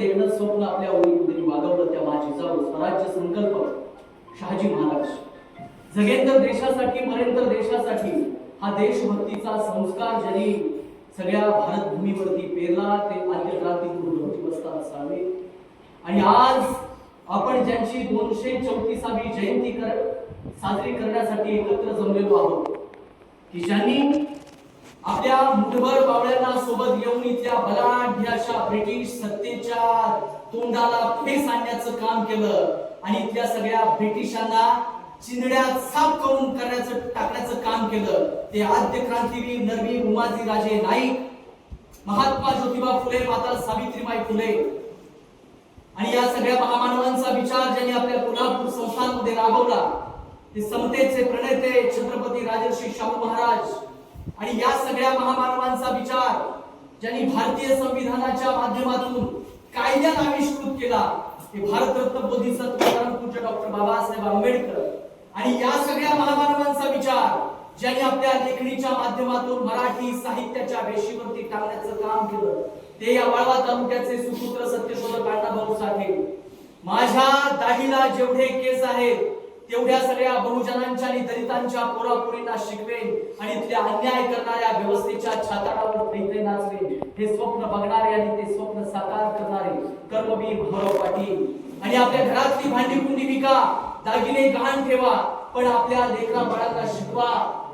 ते देखणं स्वप्न आपल्या ओळीमध्ये वागवलं त्या माझी जाऊ स्वराज्य संकल्प. शहाजी महाराज जगेंतर देशासाठी मरेंतर देशासाठी हा देशभक्तीचा संस्कार ज्यांनी सगळ्या भारत भूमीवरती पेरला ते आद्य क्रांतीपूर्व दिवसता असावे आणि आज आपण ज्यांची दोनशे चौतीसावी जयंती कर साजरी करण्यासाठी एकत्र जमलेलो आहोत की ज्यांनी आपल्या मुठभर बावळ्यांना सोबत घेऊन इथल्या बलाढ्य अशा ब्रिटिश सत्तेच्या तोंडाला फेस आणण्याचं काम केलं. आणि इथल्या सगळ्या ब्रिटिशांना चिंदड्यात साफ करून करण्याचं टाकण्याचं काम केलं. ते आद्य क्रांतीवीर नरवी उमाजी राजे नाईक महात्मा ज्योतिबा फुले माता सावित्रीबाई फुले. आणि या सगळ्या महामानवांचा विचार ज्यांनी आपल्या कोल्हापूर संस्थांमध्ये राबवला ते समतेचे प्रणेते छत्रपती राजर्षी शाहू महाराज. आणि या सगळ्या महामानवांचा विचार ज्यांनी भारतीय संविधानाच्या माध्यमातून कायद्यात आविष्कृत केला ते भारतरत्न बोधिसत्व परमपूज्य डॉक्टर बाबासाहेब आंबेडकर. आणि या सगळ्या महामानवांचा विचार ज्यांनी आपल्या लेखणीच्या माध्यमातून मराठी साहित्याच्या वेशीवरती टाकण्याचं काम केलं ते या वाळवा तालुक्याचे सुपुत्र सत्यशोधक अण्णाभाऊ साठे. माझ्या दाढीला जेवढे केस आहेत तेवढ्या सगळ्या बहुजनांच्या आणि दलितांच्या पोरापोरींना शिकवेन आणि इथल्या अन्याय करणाऱ्या व्यवस्थेच्या छाताडावर पैसे नाचवेन. हे स्वप्न बघणारे आणि ते स्वप्न साकार करणारे कर्मवीर भाऊराव पाटील. आणि आपल्या घरातली भांडी कुंडी विका दागिने गहाण ठेवा पण आपल्या लेकरा बाळांना शिकवा.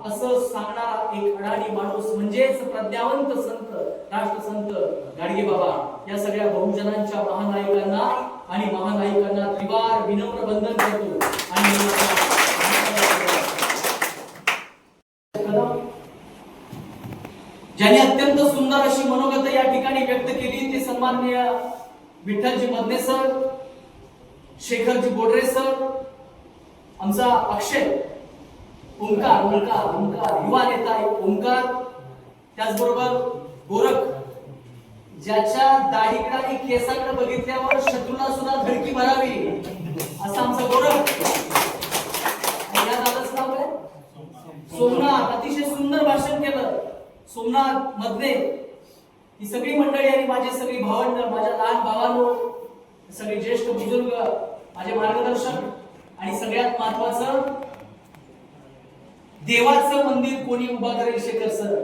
असं सांगणारा एक अडाणी माणूस म्हणजेच प्रज्ञावंत संत राष्ट्रसंत गाडगे बाबा. या सगळ्या बहुजनांच्या महानायकांना आणि महानायकांना त्रिवार विनम्र बंधन करतो. ज्यांनी अत्यंत सुंदर अशी मनोगत या ठिकाणी व्यक्त केली ते सन्माननीय विठ्ठलजी मदने सर शेखरजी बोडरे सर आमचा अक्षय ओंकार ओंकार ओंकार युवा नेता आहे ओंकार त्याचबरोबर गोरख ज्याच्या दाढीकडे आणि केसाकडे बघितल्यावर शत्रूला सुद्धा धडकी भरावी असा आमचा गोरख आणि या दादाचं नाव काय सोमनाथ अतिशय सुंदर भाषण केलं. सोमनाथ मधने ही सगळी मंडळी आणि माझे सगळी भावंड माझ्या लहान भावांनो सगळे ज्येष्ठ बुजुर्ग माझे मार्गदर्शक आणि सगळ्यात महत्वाचं देवाचं मंदिर कोणी उभा करेल शेखर सर?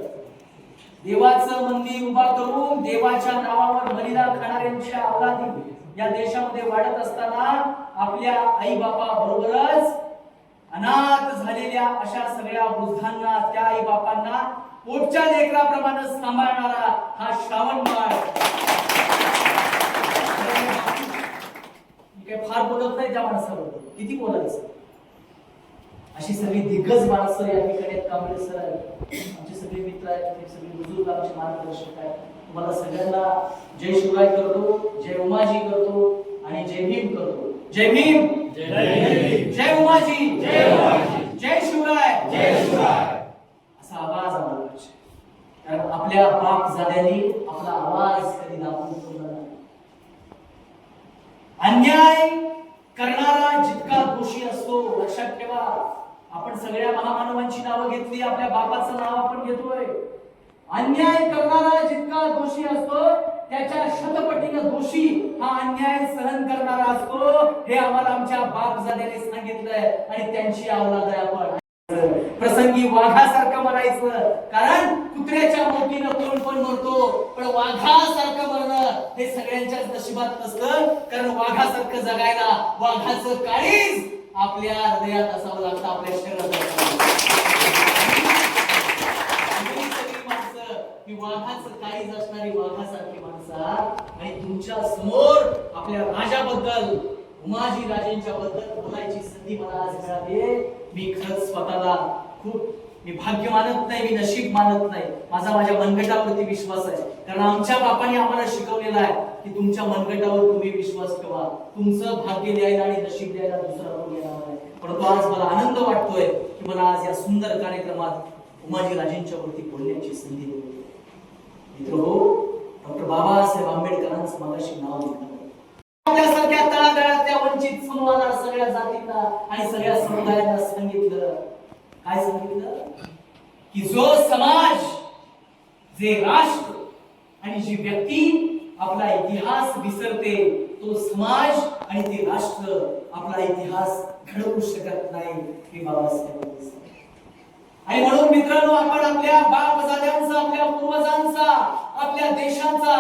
देवाचं मंदिर उभा करून देवाच्या नावावर बलिदान खाणाऱ्यांच्या अवलादी या देशामध्ये वाढत असताना आपल्या आई बापा बरोबरच अनाथ झालेल्या अशा सगळ्या वृद्धांना त्या आई बापांना पोटच्या लेकराप्रमाणे सांभाळणारा हा श्रावण बाळ काही फार बोलत नाही त्या माणसाबरोबर. किती बोलायचं अशी सगळी दिग्गज माणसं या ठिकाणी कांबळे सर आमचे सगळे मित्र आहेत ते सगळे बुजुर्ग आमचे मार्गदर्शक आहेत. तुम्हाला सगळ्यांना जय शिवराय करतो जय उमाजी करतो आणि जय भीम करतो. जय भीम! जय उमाजी जय शिवराय जय शिवराय. असा आवाज आम्हाला कारण आपल्या बाप झाल्याने आपला आवाज कधी दाबून ठेवला नाही. अन्याय करणारा जितका दोषी असतो लक्षात ठेवा. आपण सगळ्या महामानवांची नावं घेतली आपल्या बापाचं नाव आपण घेतोय. अन्याय करणारा जितका दोषी असतो त्याच्या शतपटीनं दोषी हा अन्याय सहन करणारा असतो. हे आम्हाला आमच्या बाप जाण्याने सांगितलंय आणि त्यांची अवलाद आहे आपण प्रसंगी वाघासारखं मरायचं कारण कुत्र्याच्या मोठीनं कोण पण मरतो पण वाघासारखं मरणं हे सगळ्यांच्याच नशिबात नसतं कारण वाघासारखं जगायला वाघाचं काळीज आपल्या हृदयात असावं लागतं आपल्या शरीरात असावं लागतं. ही सगळी माणसं ही असणारी वाघासारखी माणसं आणि तुमच्यासमोर आपल्या राजाबद्दल उमाजी राजेंच्या बद्दल बोलायची संधी मला आज मिळाली. मी खरंच स्वतःला खूप मी भाग्य मानत नाही मी नशीब मानत नाही. माझा माझ्या मनगटावरती विश्वास आहे. कारण आमच्या बापाने आम्हाला शिकवलेला आहे की तुमच्या मनगटावर तुम्ही विश्वास ठेवा. तुमचं भाग्य द्यायला आणि नशीब द्यायला दुसरा कोणी येणार नाही. परंतु आज मला आनंद वाटतोय की मला आज या सुंदर कार्यक्रमात उमाजी राजेंच्या वरती बोलण्याची संधी दिली मित्र हो डॉक्टर बाबासाहेब आंबेडकरांचं मगाशी नाव घेतलं. तळागाळातल्या वंचित समाजाला सगळ्या जातींना आणि सगळ्या समुदायांना सांगितलं. काय सांगितलं? की जो समाज जे राष्ट्र आणि जी व्यक्ती आपला इतिहास विसरते तो समाज आणि ते राष्ट्र आपला इतिहास घडवू शकत नाही हे बाबासाहेबांनी सांगितलं. आणि म्हणून मित्रांनो आपण आपल्या बापदाद्यांचा आपल्या पूर्वजांचा आपल्या देशाचा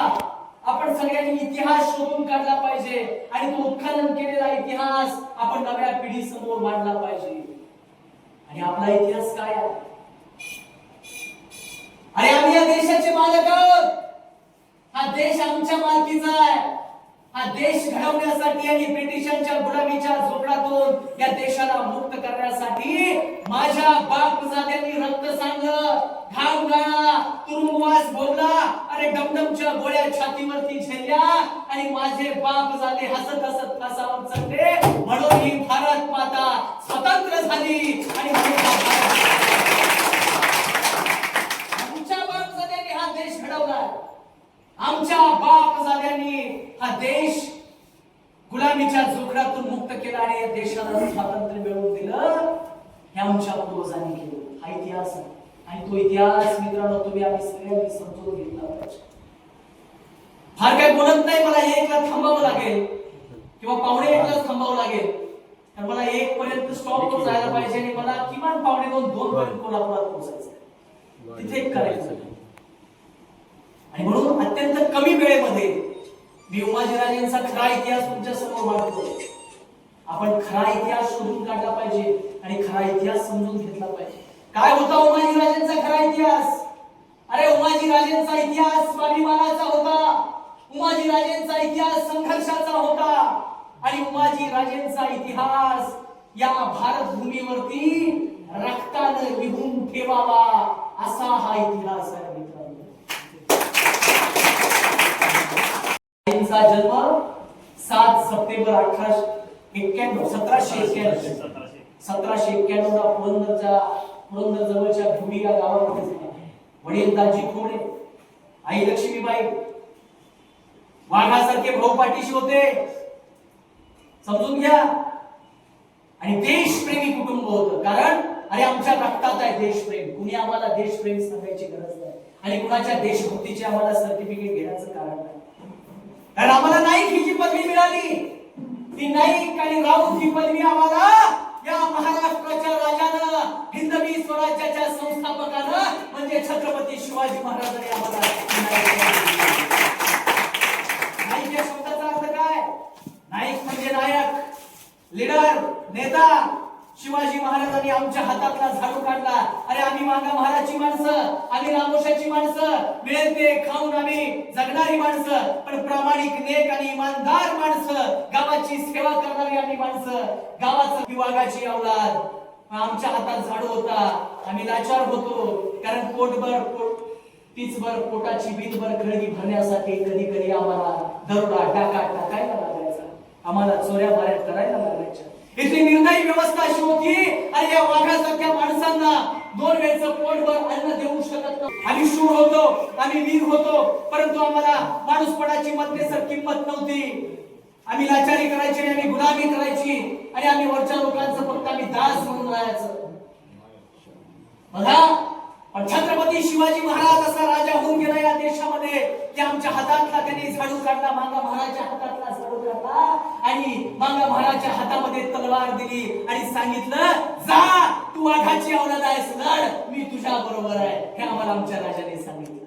आपण सगळ्यांनी इतिहास शोधून काढला पाहिजे आणि तो उत्खनन केलेला इतिहास आपण नव्या पिढी समोर मांडला पाहिजे. आणि आपला इतिहास काय आहे? अरे आम्ही या देशाचे मालक आहोत. हा देश आमच्या मालकीचा आहे. हा देश घडवण्यासाठी आणि ब्रिटिशांच्या गुलामीच्या झोपडातून या देशाला मुक्त करण्यासाठी माझ्या बापजाद्यांनी रक्त सांगलं घाम गाळा तुरुंगवास भोगला अरे डमडमच्या गोळ्या छातीवरती झेलल्या आणि माझे बापजादे हसत हसत कासावर चढले. म्हणून ही भारत माता स्वतंत्र झाली आणि म्हणून बाप भारत आमच्या बापजाद्यांनी हा देश घडवला. आमच्या बापजाद्यांनी हा देश गुलामीच्या जोखडातून मुक्त केला आणि या देशाला स्वातंत्र्य मिळवून दिलं. हे आमच्या पूर्वजांनी केलं. हा इतिहास आहे. आणि तो इतिहास मित्रांनो तुम्ही आम्ही सगळ्यांनी समजून घेतला पाहिजे. फार काही बोलत नाही मला एकला थांबावं लागेल. किंवा पावणे एकलाच थांबावं लागेल. तर मला एक पर्यंत स्टॉप करून जायला पाहिजे आणि मला किमान पावणे दोन दोन पर्यंत कोल्हापुरात पोहोचायचं तिथे एक करायचं आणि म्हणून अत्यंत कमी वेळेमध्ये मी उमाजीराजेंचा खरा इतिहास तुमच्यासमोर मांडतो. आपण खरा इतिहास शोधून काढला पाहिजे आणि खरा इतिहास समजून घेतला पाहिजे. काय होता उमाजीराजेंचा खरा इतिहास? अरे उमाजीराजेंचा इतिहास स्वाभिमानाचा होता. उमाजीराजेंचा इतिहास संघर्षाचा होता. आणि उमाजीराजेंचा इतिहास या भारत भूमीवरती रक्तानं लिहून ठेवावा असा हा इतिहास आहे मित्रांनो आईंचा जन्म सात सप्टेंबर अठराशे एक्क्याण्णव सतराशे एक्क्याण्णव. सतराशे एक्क्याण्णव ला पुरंदरच्या पुरंदर जवळच्या भूमी या गावामध्ये झाला. वडील दाजी खोडे आई लक्ष्मीबाई वाघासारखे भाऊ पाठीशी होते. समजून घ्या. आणि देशप्रेमी कुटुंब होतं. कारण अरे आमच्या रक्तात आहे देशप्रेम. कुणी आम्हाला देशप्रेम सांगायची गरज नाही. आणि कुणाच्या देशभक्तीचे आम्हाला सर्टिफिकेट घेण्याचं कारण नाही. रामाला आम्हाला नाईक ही जी पदवी मिळाली. ती नाईक आणि राऊत ही पदवी आम्हाला या महाराष्ट्राच्या राजानं हिंदवी स्वराज्याच्या संस्थापकानं म्हणजे छत्रपती शिवाजी महाराजांनी आम्हाला नाईक या शब्दाचा अर्थ काय? नाईक म्हणजे नायक लीडर नेता शिवाजी महाराजांनी आमच्या हातातला झाडू काढला. अरे आम्ही मागा महाराजची माणसं आम्ही रामोशाची माणसं. मिळेल ते खाऊन आम्ही जगणारी माणसं. पण प्रामाणिक नेक आणि इमानदार माणसं गावाची सेवा करणारी आम्ही माणसं. गावाचं विभागाची औलाद. आमच्या हातात झाडू होता. आम्ही लाचार होतो. कारण पोटभर पोट तीचभर पोटाची वीजभर खळगी भरण्यासाठी कधी कधी आम्हाला दरोडा डाका टाकायला लागायचा. आम्हाला चोऱ्या माऱ्या शोकी आणि या वाघासारख्या माणसांना दोन वेळचं पोटभर अन्न देऊ शकत आम्ही शूर होतो आम्ही वीर होतो परंतु आम्हाला माणूसपणाची मध्यसर किंमत नव्हती. आम्ही लाचारी करायची आणि आम्ही गुलामी करायची. आणि आम्ही वरच्या लोकांचं फक्त आम्ही दास म्हणून राहायचं. बघा छत्रपती शिवाजी महाराज असा राजा होऊन गेला या देशामध्ये की आमच्या हातातला त्यांनी झाडू काढला मांगा महाराजच्या हातातला झाडू काढला आणि मांगा महाराजच्या हातामध्ये तलवार दिली आणि सांगितलं जा तू वाघाची औलाद आहेस लढ मी तुझ्या बरोबर आहे. हे आम्हाला आमच्या राजाने सांगितलं.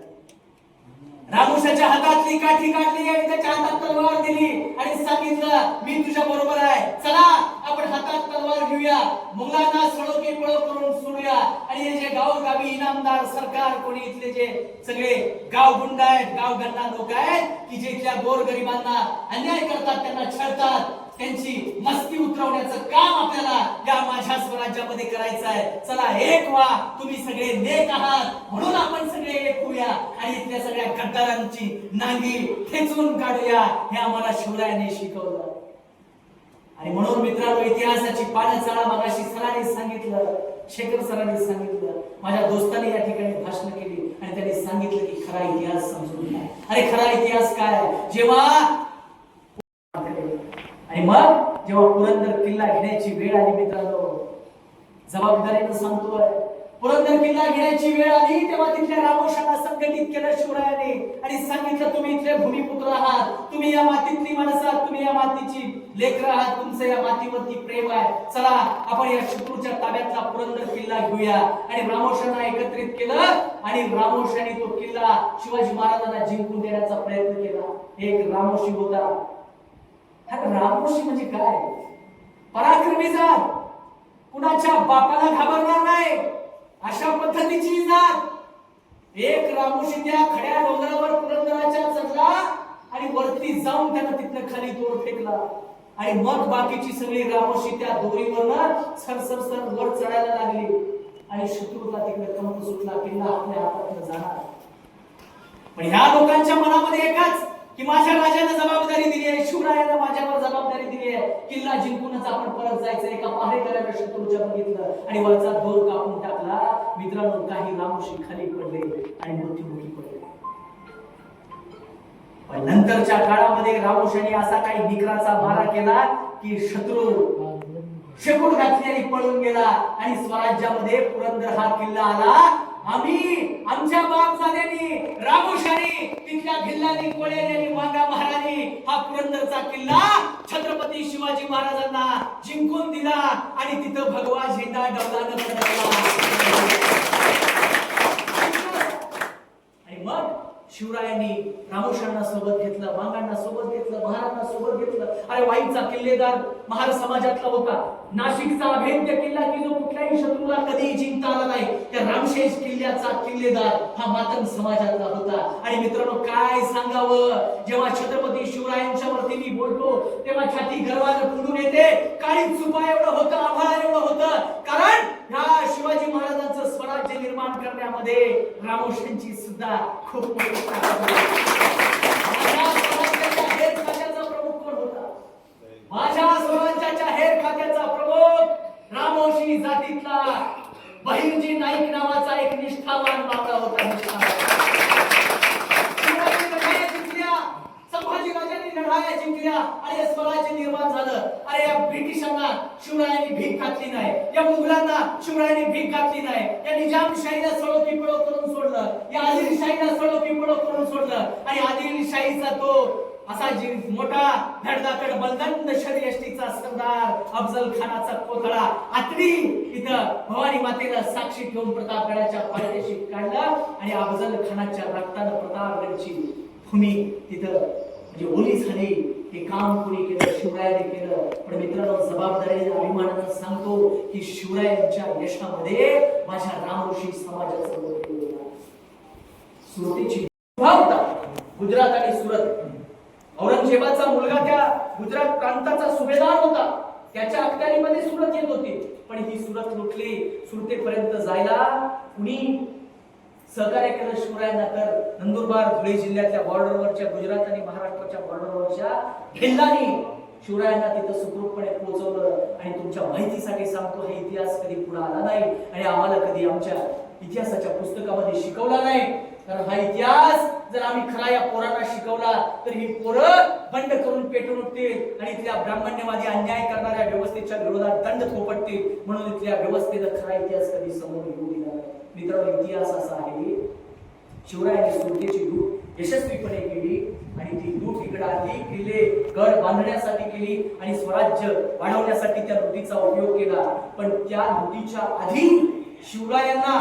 रामुशाच्या हातातली काठी काढली आणि त्याच्या हातात तलवार दिली. आणि सांगितलं मी तुझ्या बरोबर आहे. चला आपण हातात तलवार घेऊया. मुलांना सळोके पळो करून सोडूया. आणि हे जे गावोगावी इनामदार सरकार कोणी इथले जे सगळे गाव गुंड आहेत गाव गन्ना लोक आहेत की जे इथल्या गोरगरिबांना अन्याय करतात त्यांना छळतात त्यांची मस्ती उतरवण्याचं काम आपल्याला या माझ्या स्वराज्यामध्ये करायचं आहे. चला एक व्हा तुम्ही सगळे नेक आहात. म्हणून आपण सगळे एक होऊया आणि इथल्या सगळ्या गद्दारांची नांगी खेचून काढूया हे आम्हाला शिवरायाने शिकवलं. आणि म्हणून मित्रांनो इतिहासाची पानं चढा मगाशी सरांनी सांगितलं शेखर सरांनी सांगितलं. माझ्या दोस्तांनी या ठिकाणी भाषण केली आणि त्यांनी सांगितलं की खरा इतिहास समजून घ्या. अरे खरा इतिहास काय? जेव्हा आणि मग जेव्हा पुरंदर किल्ला घेण्याची वेळ आली मित्रांनो जबाबदारीनं सांगतोय पुरंदर किल्ला घेण्याची वेळ आली तेव्हा तिथल्या रामोशाला संघटित केलं शिवरायाने. आणि सांगितलं तुम्ही इथले भूमिपुत्र आहात. तुम्ही या मातीतली माणसं आहात. तुम्ही या मातीची लेकर आहात. तुमचं या मातीवरती प्रेम आहे. चला आपण या शत्रूच्या ताब्यातला पुरंदर किल्ला घेऊया. आणि रामोशांना एकत्रित केलं आणि रामोशाने तो किल्ला शिवाजी महाराजांना जिंकून देण्याचा प्रयत्न केला. एक रामोशी होता. हा रामोशी म्हणजे काय? पराक्रमी जात. कुणाच्या बापाला घाबरणार नाही. अशा पद्धतीची जात. एक रामोशी त्या खड्या डोंगरावर पुरंदराच्या चढला आणि वरती जाऊन त्यानं तिथनं खाली दोर फेकला. आणि मग बाकीची सगळी रामोशी त्या दोरीवर सरसर सर वर चढायला लागली. आणि शत्रूला तिकडे कमर सुटला किल्ला आपल्या हातात जाणार. पण ह्या लोकांच्या मनामध्ये एकाच की माझ्या राजाने जबाबदारी दिली आहे शिवरायानं माझ्यावर जबाबदारी दिली आहे किल्ला जिंकूनच आपण परत जायचं एका पहारेकऱ्यानं शत्रूच्या बघितलं आणि वरचा दोर कापून टाकला. मित्रांनो काही रामोशी खाली पडले आणि मृत्यूमुखी पडले. पण नंतरच्या काळामध्ये रामोशाने असा काही निकराचा मारा केला की शत्रू शेपूट घातली आणि पळून गेला आणि स्वराज्यामध्ये पुरंदर हा किल्ला आला. आम्ही आमच्या बापसाद्यांनी झाल्यानी रामोशाने तिथल्या भिल्लानी कोळ्यानी आणि वांगा महाराणी हा पुरंदरचा किल्ला छत्रपती शिवाजी महाराजांना जिंकून दिला आणि तिथं भगवा झेंडा डौलानं फडकला आणि मग शिवरायांनी रामोशांना सोबत घेतलं वांगांना सोबत घेतलं महाराजांना सोबत घेतलं. अरे वाईचा किल्लेदार महार समाजातला होता. नाशिकचा अभेद्य किल्ला की जो कुठल्याही शत्रूला कधीही जिंकता आला नाही त्या रामशेष किल्ल्याचा किल्लेदार हा मातंग समाजातला होता. आणि मित्रांनो काय सांगावं? जेव्हा छत्रपती शिवरायांच्या वरती मी बोलतो तेव्हा छाती गर्वानं फुलून येते. काळी चुपा एवढं होतं आभाळ एवढं होतं. कारण ह्या शिवाजी महाराजांचं स्वराज्य निर्माण करण्यामध्ये रामोशांची सुद्धा खूप मोठी माझ्या स्वराज्याच्या हेर खात्याचा प्रमुख कोण होता माझ्या स्वराज्याच्या प्रमुख रामोशी जातीतला बहिरजी नाईक नावाचा एक निष्ठावान मावळा होता. निष्ठावान शिवाजी लढाया जिंकल्या संभाजीराजांनी लढाया जिंकल्या आणि हे स्वराज्य निर्माण झालं. अरे या ब्रिटिशांना शिवरायांनी भीक घातली नाही. या मुघलांना शिवरायांनी भीक घातली नाही. या निजामशाहीला सळो पिंपळो करून सोडलं या आदिलशाहीला सळो पिंपळो करून सोडलं. आणि आदिलशाहीचा तो असा जी मोठा धडधाकड बलदंड शरीयष्टीचा सरदार अफजल खानाचा कोथळा आतडी इथं भवानी मातेला साक्षी ठेवून प्रतापगडाच्या पायथ्याशी काढला आणि अफजल खानाच्या रक्तानं प्रतापगडची भूमी तिथं म्हणजे ओली झाली हे काम कोणी केलं शिवरायाने केलं. पण मित्रांनो जबाबदारीने अभिमानानं सांगतो की शिवरायांच्या यशामध्ये माझ्या रामऋषी समाजाचं मोठं गुजरात आणि सुरत. औरंगजेबाचा मुलगा त्या गुजरात प्रांताचा सुभेदार होता. त्याच्या अखत्यारीमध्ये सुरत येत होती. पण ही सुरत लुटली. सुरतेपर्यंत जायला कुणी सहकार्य केलं शिवरायांना तर नंदुरबार धुळे जिल्ह्यातल्या बॉर्डरवरच्या गुजरात आणि महाराष्ट्राच्या बॉर्डरवरच्या भिल्लांनी शिवरायांना तिथं सुखरूपपणे पोहोचवलं आणि तुमच्या माहितीसाठी सांगतो हा इतिहास कधी पुढे आला नाही आणि आम्हाला कधी आमच्या इतिहासाच्या पुस्तकामध्ये शिकवला नाही. कारण हा इतिहास जर आम्ही खरा या पोरांना शिकवला तर ही पोरं बंड करून पेटून उठतील आणि इथल्या ब्राह्मण्यवादी अन्याय करणाऱ्या व्यवस्थेच्या विरोधात दंड थोपटतील. म्हणून इथल्या व्यवस्थेचा खरा इतिहास कधी समोर येऊ दिला मित्रांनो इतिहास असा आहे शिवरायांनी सुरतेची लूट यशस्वीपणे केली आणि ती लूट इकडे आली किल्ले गड बांधण्यासाठी केली आणि स्वराज्य वाढवण्यासाठी त्या लुटीचा उपयोग केला. पण त्या लुटीच्या आधी शिवरायांना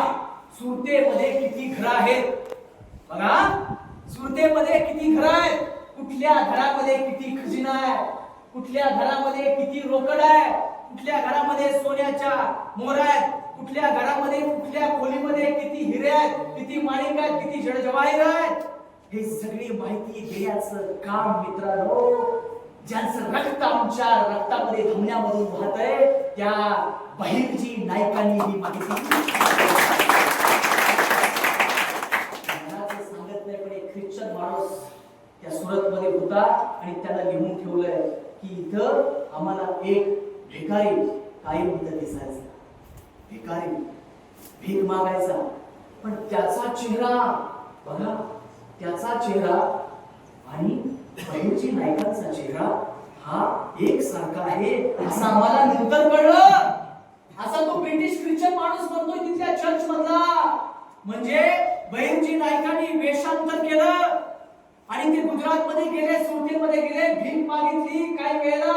सुरतेमध्ये किती घरं आहेत बघा सुरतेमध्ये किती घर आहेत? कुठल्या घरामध्ये किती खजिना आहे? कुठल्या घरामध्ये किती रोकड आहे? कुठल्या घरामध्ये सोन्याच्या मोहर आहेत? कुठल्या घरामध्ये कुठल्या खोलीमध्ये किती हिरे आहेत? किती माणिक आहेत? किती जडजवाहीर आहेत? हे सगळी माहिती देण्याचं काम मित्रांनो ज्यांचं रक्त आमच्या रक्तामध्ये धमण्यामधून वाहत आहे त्या बहिरजी नायकांनी ही माहिती मनाचं सांगत नाही पण एक ख्रिश्चन माणूस त्या सुरतमध्ये होता आणि त्याला लिहून ठेवलंय की इथं आम्हाला एक भिकारी कायम इथं दिसायचा. भिकारी भीक मागायचा. पण त्याचा चेहरा बघा त्याचा चेहरा आणि बहिणची नायकांचा चेहरा हा एक सारखा आहे असं आम्हाला नंतर कळलं. असा तो ब्रिटिश ख्रिश्चन माणूस बनतोय तिथल्या चर्च मधला. म्हणजे बहिरजी नायकांनी वेषांतर केलं. आणि ते गुजरात मध्ये गेले सुरतीमध्ये गेले भीक मागितली काही वेळेला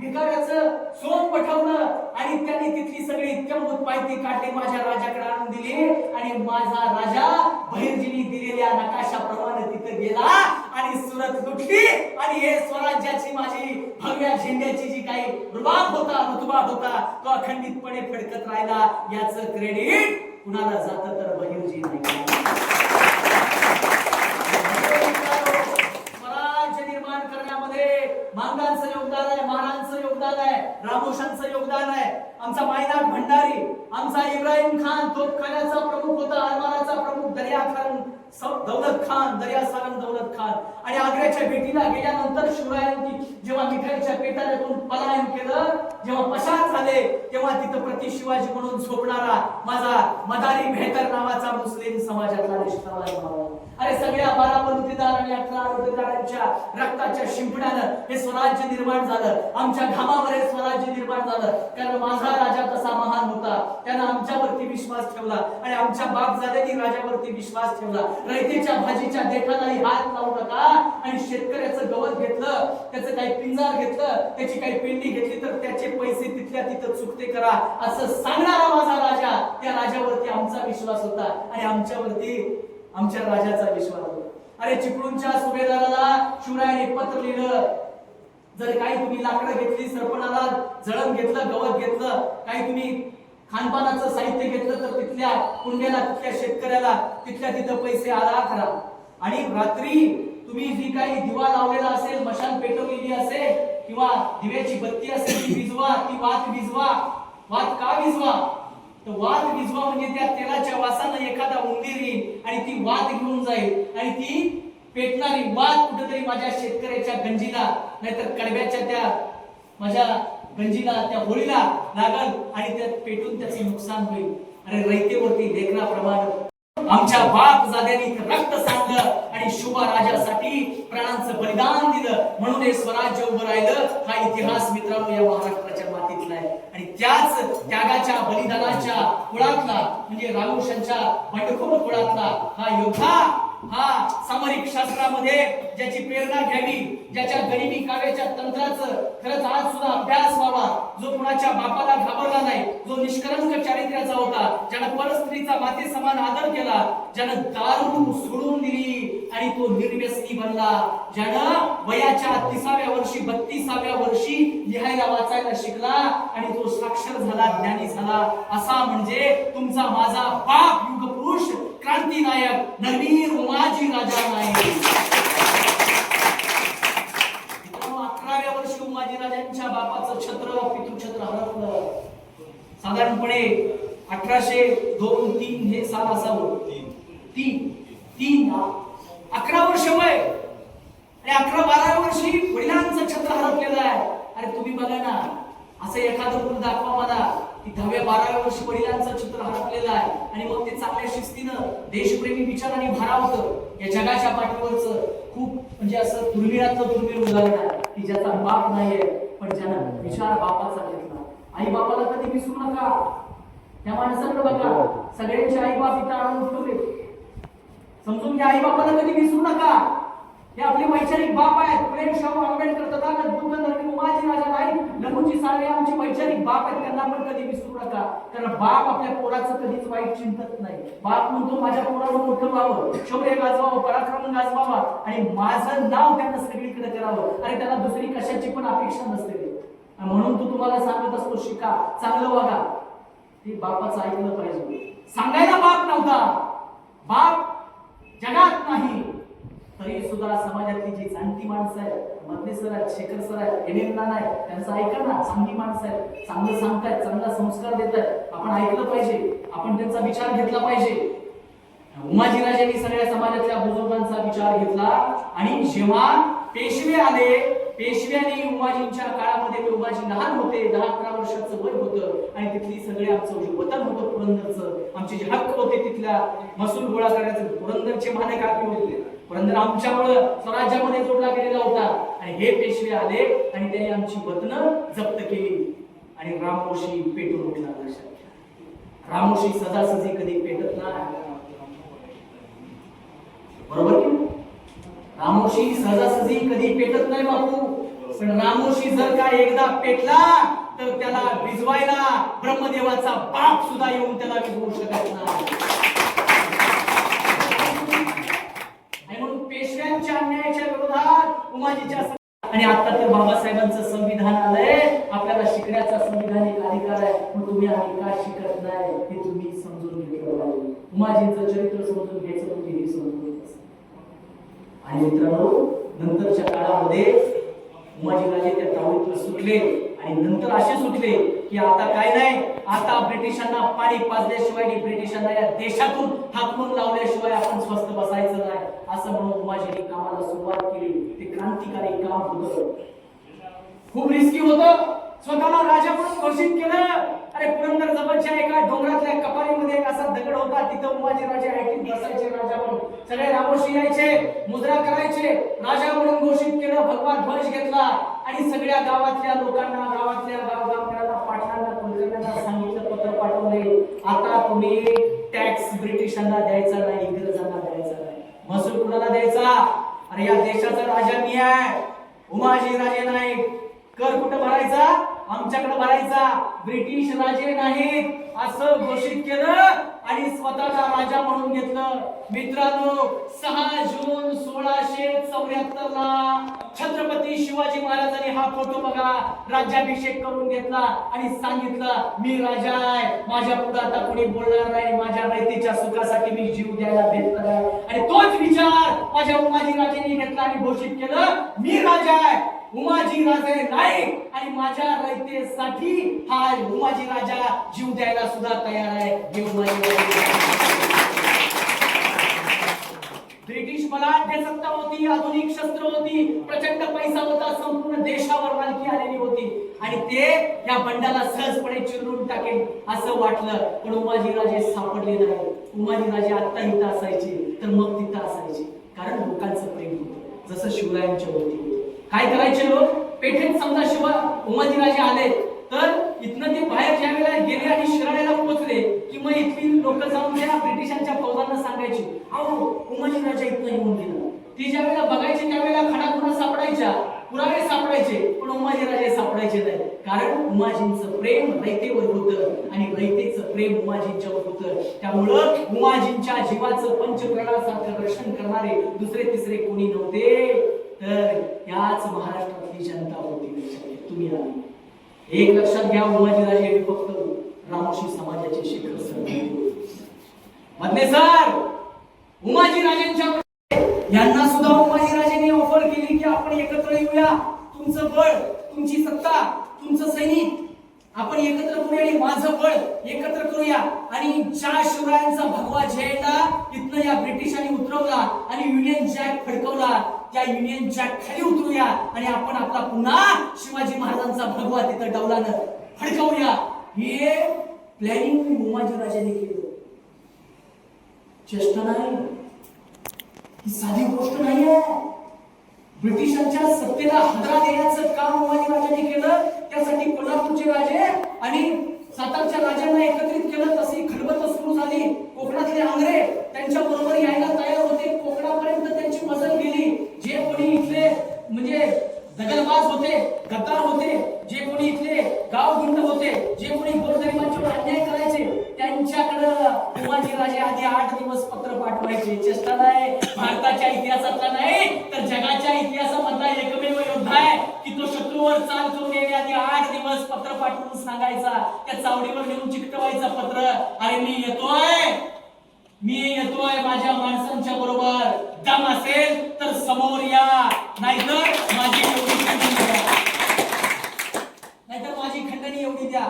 भिकाऱ्याचं सोन पठवलं आणि त्यांनी तिथली सगळी इत्यंभूत माहिती काढली माझ्या राजाकडे आणून दिली आणि माझा राजा बहिर्जीनी दिलेल्या नकाशाप्रमाणे तिथे गेला आणि सुरत लुटली. आणि हे स्वराज्याची माझी भव्या झेंड्याची जी काही रुबाब होता रुतबाब होता तो अखंडितपणे फडकत राहिला. याचं क्रेडिट कुणाला जातं तर बहिर्जी नाही स्वराज्य निर्माण करण्यामध्ये मांगांचं योगदान आहे महारांचं योगदान आहे रामोशांचं योगदान आहे. आमचा मायनाथ भंडारी आमचा इब्राहिम खान तोपखान्याचा प्रमुख होता आरमाराचा प्रमुख दर्या खान दौलत खान दर्या सारंग दौलत खान. आणि आग्र्याच्या भेटीला गेल्यानंतर शिवरायांनी जेव्हा मिठाईच्या पेटाऱ्यातून पलायन केलं जेव्हा पशार झाले तेव्हा तिथं प्रति शिवाजी म्हणून झोपणारा माझा मदारी भेटर नावाचा मुस्लिम समाजातला निष्ठावान अरे सगळ्या बारा बंदुकीदार आणि अठरा आरोग्यदारांच्या रक्ताच्या शिंपण्यानं हे स्वराज्य निर्माण झालं. आमच्या घामावर हे स्वराज्य निर्माण झालं. कारण माझा राजा तसा महान होता. त्यानं आमच्यावरती विश्वास ठेवला आणि आमच्या बापजाद्यांनी राजावरती विश्वास ठेवला. रयतेच्या भाजीच्या देठालाही हात लावू नका. आणि शेतकऱ्याचं गवत घेतलं त्याचं काही पिंजार घेतलं त्याची काही पेंडी घेतली तर त्याचे पैसे तिथल्या तिथं चुकते करा. असं सांगणारा माझा राजा त्या राजावरती आमचा विश्वास होता. आणि आमच्यावरती आमच्या राजाचा विश्वास होता. अरे चिपळूणच्या सुभेदाराला शिवरायाने पत्र लिहिलं. जर काही तुम्ही लाकडं घेतली सरपणाला जळण घेतलं गवत घेतलं काही तुम्ही खानपानाचं साहित्य घेतलं तर तिथल्या कुंड्याला तिथल्या शेतकऱ्याला तिथल्या तिथं पैसे आला करा आणि रात्री तुम्ही जी काही दिवा लावलेला असेल मशान पेटवलेली असेल किंवा दिव्याची बत्ती असेल ती विजवा ती वात विजवा वात का विजवा तर वात विजवा म्हणजे त्या तेलाच्या वासानं एखादा उंदीर येईल. ती घेऊन जाईल. आणि ती पेटणारी वाद कुठेतरी माझ्या शेतकऱ्याच्या गंजीला नाहीतर कडब्याच्या त्या माझ्या गंजीला त्या होळीला लागल आणि त्यात पेटून त्याचे नुकसान होईल. अरे रयतेवरती लेखनाप्रमाणे आमच्या बाप जाद्यानी रक्त सांगलं आणि शुभा राजासाठी प्राणांचं बलिदान दिलं. म्हणून हे स्वराज्य उभं राहिलं. हा इतिहास मित्रांनो या महाराष्ट्राच्या आणि त्याच त्यागाच्या बलिदानाच्या कुळातला म्हणजे राहुशांच्या बंडखोर कुळातला हा योद्धा हा सामरिक शास्त्रामध्ये ज्याची प्रेरणा घ्यावी ज्याच्या गरिबी काव्याच्या तंत्राचं खरंच आज सुद्धा अभ्यास व्हावा जो कुणाच्या बापाला घाबरला नाही जो निष्कलंक चारित्र्याचा होता ज्यानं परस्त्रीचा माते समान आदर केला ज्यानं दारू सोडून दिली आणि तो निर्व्यसनी बनला ज्यानं वयाच्या तिसाव्या वर्षी बत्तीसाव्या वर्षी लिहायला वाचायला शिकला आणि तो साक्षर झाला ज्ञानी झाला. असा म्हणजे तुमचा माझा बाप युग पुरुष क्रांती नायक नरवीर उमाजी राजा नायक. अकराव्या वर्षी उमाजी राजांच्या बापाचं छत्र पितृछत्र हरपलं. साधारणपणे अठराशे दोन तीन हे साल असावं तीन तीन अकरा वर्ष वय आणि अकरा बारा वर्षी वडिलांचं छत्र हरपलेलं आहे. अरे तुम्ही बघा ना. असं एखादं गुण दाखवा मला. की दहाव्या बाराव्या वर्षी वडिलांचं चित्र हरपलेलं आहे. आणि मग ते चांगल्या शिस्तीनं देशप्रेमी विचारांनी भारावतं या जगाच्या पाठीवरचं खूप म्हणजे असं दुर्मिळातलं दुर्मिळ उदाहरण आहे की ज्याचा बाप नाहीये पण ज्यानं विचार बापाचा घेतला आई बापाला कधी विसरू नका. त्या माणसाकडे बघा. सगळ्यांचे आई बाप इथं आणून ठेवले समजून घ्या आई बापाला कधी विसरू नका. हे आपले वैचारिक बाप आहेत. प्रेम शाहू आंबेडकर तथागत बुद्ध धर्मी उमाजी राजा नाही लघुजी साळे आमचे वैचारिक बाप आहेत. त्यांना पण कधी विसरू नका. कारण बाप आपल्या पोराचं कधीच वाईट चिंतत नाही. बाप म्हणतो माझ्या पोरावर मोठं व्हावं. शौर्य गाजवावं पराक्रम गाजवावा. आणि माझं नाव त्यांना सगळीकडे करावं. आणि त्याला दुसरी कशाची पण अपेक्षा नसते. म्हणून तू तुम्हाला सांगत असतो शिका चांगलं वागा. ते बापाचं ऐकलं पाहिजे. सांगायला बाप नव्हता. बाप जगात नाही. तरी सुद्धा समाजातली जी चांगली माणसं आहेत मधले सर आहेत शेखर सर आहेत एनेमनान आहे त्यांचं ऐका ना चांगली माणसं आहेत चांगलं सांगतायत चांगला संस्कार देत आहेत आपण ऐकलं पाहिजे आपण त्यांचा विचार घेतला पाहिजे. उमाजीराजांनी सगळ्या समाजातल्या बुजुर्गांचा विचार घेतला आणि जेव्हा पेशवे आले पेशव्याने उमाजींच्या काळामध्ये ते उमाजी लहान होते दहा अकरा वर्षाचं वय होतं आणि तिथली सगळे आमचं जे वतन होतं पुरंदरचं आमचे जे हक्क होते तिथल्या महसूल गोळा करायचं पुरंदरचे माने कापी होते. पुरंदर आमच्यामुळं स्वराज्यामध्ये जोडला गेलेला होता आणि हे पेशवे आले आणि त्यांनी आमची वतनं जप्त केली. आणि रामोशी पेटून उठला लक्षात घ्या. रामोशी सजासजी कधी पेटत नाही. बरोबर की रामोशी सहजासहजी कधी पेटत नाही बापू. पण रामोशी जर का एकदा पेटला तर त्याला भिजवायला ब्रह्मदेवाचा बाप सुद्धा येऊन त्याला विजवू शकत नाही आणि म्हणून पेशव्यांच्या अन्यायाच्या विरोधात उमाजीच्या आणि आता तर बाबासाहेबांचं संविधान आलंय. आपल्याला शिकण्याचा संविधानिक अधिकार आहे. मग तुम्ही आम्ही शिकत नाही? हे तुम्ही समजून घेतलं पाहिजे. उमाजींचं चरित्र समजून घ्यायचं तुम्ही हे समजून आणि मित्रांनो नंतरच्या काळामध्ये उमाजीराजे त्या तावडीतून सुटले आणि नंतर असे सुटले की आता काय नाही आता ब्रिटिशांना पाणी पाजल्याशिवाय ब्रिटिशांना या देशातून हाकलून लावल्याशिवाय आपण स्वस्थ बसायचं नाही. असं म्हणून उमाजीने कामाला सुरुवात केली. ते क्रांतिकारी काम होत. खूप रिस्की होतं. स्वतःला राजा म्हणून घोषित केलं. अरे पुरंदर जवळच्या एका डोंगरातल्या कपारीमध्ये एक असा दगड होता. तिथं उमाजी राजे ऐकून बसायचे राजा म्हणून. सगळे रामोशी यायचे मुद्रा करायचे. राजा म्हणून घोषित केलं. भगवा ध्वज घेतला. आणि सगळ्या गावातल्या लोकांना गावातल्या गाव गावकऱ्यांना कुलकर्ण्यांना सांगितलं पत्र पाठवले आता तुम्ही टॅक्स ब्रिटिशांना द्यायचा नाही इंग्रजांना द्यायचा नाही महसूल कुणाला द्यायचा? अरे या देशाचा राजा मी आहे. उमाजी राजे नाही कर कुठं भरायचा? आमच्याकडे भरायचा. ब्रिटिश राजे नाहीत. असं घोषित केलं. आणि स्वतःला राजा म्हणून घेतलं. मित्रांनो सहा जून सोळाशे चौऱ्याहत्तर ला छत्रपती शिवाजी महाराजांनी हा फोटो बघा. राज्याभिषेक करून घेतला आणि सांगितलं मी राजा आहे. माझ्या पुढे आता कोणी बोलणार नाही. माझ्या रयतेच्या सुखासाठी मी जीव द्यायला भेटणार आहे आणि तोच विचार माझ्या उमाजी राजेंनी घेतला आणि घोषित केलं मी राजा आहे. उमाजी राजे नाही. आणि माझ्या रयतेसाठी हा उमाजी राजा जीव द्यायला सुद्धा तयार आहे देव ब्रिटिश बलाढ्य सत्ता होती आधुनिक शस्त्र होती प्रचंड पैसा होता संपूर्ण देशावर मालकी आलेली होती. आणि ते या बंडाला सहजपणे चिरून टाकेल असं वाटलं पण उमाजी राजे सापडले नाही. उमाजी राजे आता इथं असायचे तर मग तिथं असायचे. कारण लोकांचं प्रेम होतं जसं शिवरायांच्या होती काय करायचे लोक? पेठेत समजा शिवा उमाजीराजे आले तर इथनं ते बाहेर ज्या वेळेला गेले आणि शिराड्याला पोहोचले की मग इथली लोक जाऊन त्या ब्रिटिशांच्या फौजांना सांगायची अहो उमाजीराजा इथनं येऊन गेला. ती ज्या वेळेला बघायचे त्यावेळेला खडाखुणा सापडायच्या पुरावे सापडायचे पण उमाजीराजे सापडायचे नाही. कारण उमाजींचं प्रेम रयतेवर होतं आणि रयतेचं प्रेम उमाजींच्यावर होतं. त्यामुळं उमाजींच्या जीवाचं पंचप्रणासारखं रक्षण करणारे दुसरे तिसरे कोणी नव्हते. तर याच महाराष्ट्रातली जनता होती. लक्षात घ्या. तुम्ही आली एक लक्षात घ्या उमाजीराजे हे फक्त रामोशी समाजाचे शिखर सर. मधले सर उमाजीराजेंच्या यांना सुद्धा उमाजीराजेंनी ऑफर केली की आपण एकत्र येऊया. तुमचं बळ तुमची सत्ता तुमचं सैनिक. आपण एकत्र करूया आणि माझं बळ एकत्र करूया. आणि ज्या शिवरायांचा भगवा झेंडा इथनं या ब्रिटिशांनी उतरवला आणि युनियन जॅक फडकवला त्या युनियन जॅक खाली उतरूया आणि आपण आपला पुन्हा शिवाजी महाराजांचा भगवा तिथं डौलानं फडकवूया. हे प्लॅनिंग उमाजीराजांनी केलं. चेष्टा नाही. ही साधी गोष्ट नाही आहे. ब्रिटिशांच्या सत्तेला हदरा देण्याचं काम उमाजीराजांनी केलं. त्यासाठी कोल्हापूरचे राजे आणि सातारच्या राजांना एकत्रित केलं. तशी खलबत सुरू झाली. कोकणातले आंग्रे त्यांच्या बरोबर यायला तयार होते. कोकणापर्यंत त्यांची मजल गेली. जे कोणी इथले म्हणजे दगलबाज होते गद्दार होते जे कोणी इथले गावगुंड होते जे कोणी गोरगरिबांच्यावर अन्याय करायचे त्यांच्याकडं उमाजीराजे आधी आठ दिवस पत्र पाठवायचे. चेष्टा नाही भारताच्या इतिहासातला नाही तर जगाच्या इतिहासामधला एकमेव योद्धा आहे की तो शत्रूवर चाल करून येण्याआधी आठ दिवस पत्र पाठवून सांगायचा. त्या चावडीवर नेऊन चिकटवायचं पत्र. अरे मी येतोय. मी येतोय माझ्या माणसांच्या बरोबर. दम असेल तर समोर या. नाहीतर माझी एवढी खंडणी द्या. नाहीतर माझी खंडणी एवढी द्या.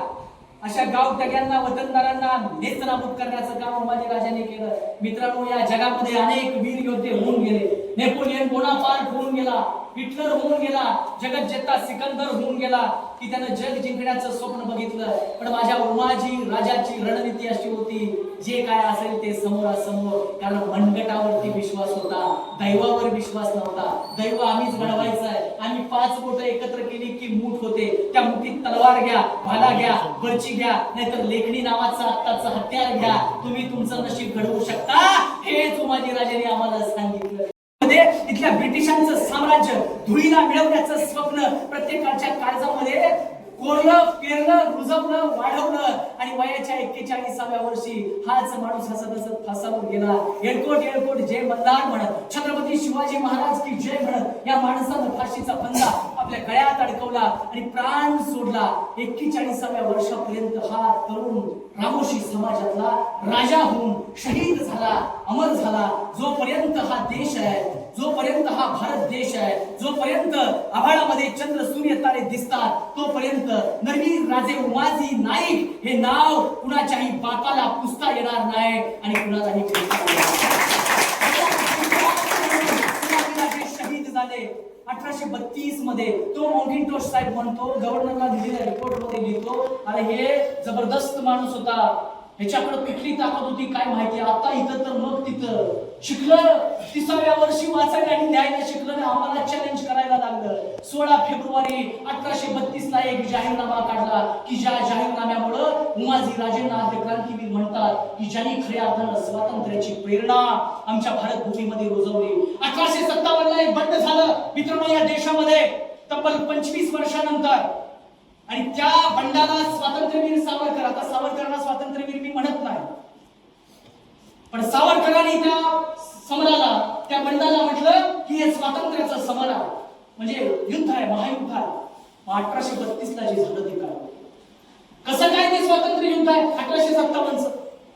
अशा गावठग्यांना वतनदारांना नेस्तनाबूत करण्याचं काम उमाजी राजाने केलं. मित्रांनो या जगामध्ये अनेक वीर योद्धे होऊन गेले. नेपोलियन बोनापार्ट होऊन गेला हिटलर होऊन गेला जगज्जेता सिकंदर होऊन गेला की त्यानं जग जिंकण्याचं स्वप्न बघितलं. पण माझ्या उमाजी राजाची रणनीती अशी होती जे काय असेल ते समोरासमोर. कारण मनगटावरती विश्वास होता दैवावर विश्वास नव्हता. दैव आम्हीच घडवायचं आणि पाच बोट एकत्र केली की मूठ होते. त्या मुठीत तलवार घ्या भाला घ्या बळची घ्या नाहीतर लेखणी नावाचं आत्ताचं हत्यार घ्या. तुम्ही तुमचं नशीब घडवू शकता. हेच उमाजी राजाने आम्हाला सांगितलं. मध्ये इथल्या ब्रिटिशांचं साम्राज्य धुळीला मिळवण्याचं स्वप्न प्रत्येकाच्या काळजामध्ये कोरलं पेरलं रुजवलं वाढवलं आणि वयाच्या एक्केचाळीसाव्या वर्षी हाच माणूस हसत हसत फासावर गेला. एडकोट एडकोट जय मल्हार म्हणत छत्रपती शिवाजी महाराज की जय म्हणत या माणसानं फाशीचा फंदा आपल्या गळ्यात अडकवला आणि प्राण सोडला. एक्केचाळीसाव्या वर्षापर्यंत हा तरुण रामोशी समाजातला राजा होऊन शहीद झाला अमर झाला. जोपर्यंत हा देश आहे जोपर्यंत हा भारत देश आहे जोपर्यंत आभाळामध्ये चंद्र सूर्य तारे दिसतात तोपर्यंत नवीन राजे उमाजी नाईक हे नाव कुणाच्याही बापाला पुसता येणार नाही आणि कुणालाही शहीद झाले. अठराशे बत्तीसमध्ये तो मॉकिंटोश साहेब म्हणतो गव्हर्नरला दिलेल्या रिपोर्टमध्ये लिहितो अरे हे जबरदस्त माणूस होता. ह्याच्याकडे कुठली ताकद होती काय माहिती? आता इथं तर मग तिथं शिकलं तिसाव्या वर्षी वाचायला आणि लिहायला शिकलं आणि आम्हाला चॅलेंज करायला लागलं. सोळा फेब्रुवारी अठराशे बत्तीस ला एक जाहीरनामा काढला की ज्या जाहीरनाम्यामुळं उमाजी राजेंना आद्य क्रांतीवीर म्हणतात की ज्यांनी खऱ्या अर्थानं स्वातंत्र्याची प्रेरणा आमच्या भारत भूमीमध्ये रुजवली. अठराशे सत्तावन्न ला एक बंड झालं. मित्रांनो या देशामध्ये तब्बल पंचवीस वर्षानंतर आणि त्या बंडाला स्वातंत्र्यवीर सावरकर आता सावरकरांना स्वातंत्र्यवीर मी म्हणत नाही. पण सावरकरांनी त्या समराला त्या बंडाला म्हटलं की हे स्वातंत्र्याचं समर आहे. म्हणजे युद्ध आहे महायुद्ध आहे. अठराशे बत्तीस ला जे झालं ते काय? कसं काय ते स्वातंत्र्य युद्ध आहे? अठराशे सत्तावन्न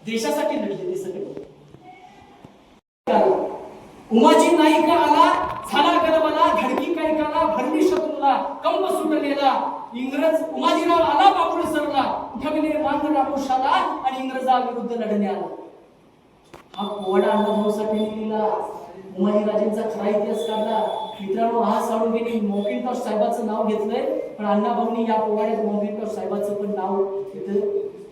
देशासाठी लढले ते सगळे. उमाजी नायिका आला झाला कदमाला धडकी कायकाला भरणी शत्रूला कंप सुटलेला इंग्रज उमाजीराव आला बाबूळ सरला. उठविले मान रामोशाला आणि इंग्रजाविरुद्ध लढणे आला हा पोवाडा अण्णाभाऊसाठी लिहिला उमाजीराजेंचा खरा इतिहास काढला. मित्रांनो हा साळुंगेने मोकिंटॉस साहेबाचं नाव घेतलंय. पण अण्णाभाऊंनी या पोवाड्यात मोकिंटॉस साहेबाचं पण नाव तिथं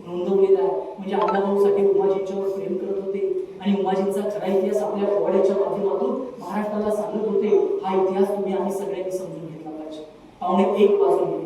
नोंदवलेलं आहे. म्हणजे अण्णाभाऊसाठी उमाजींच्यावर प्रेम करत होते आणि उमाजींचा खरा इतिहास आपल्या पोवाड्याच्या माध्यमातून महाराष्ट्राला सांगत होते. हा इतिहास तुम्ही आम्ही सगळ्यांनी समजून घेतला पाहिजे. पाहुणे एक वाजून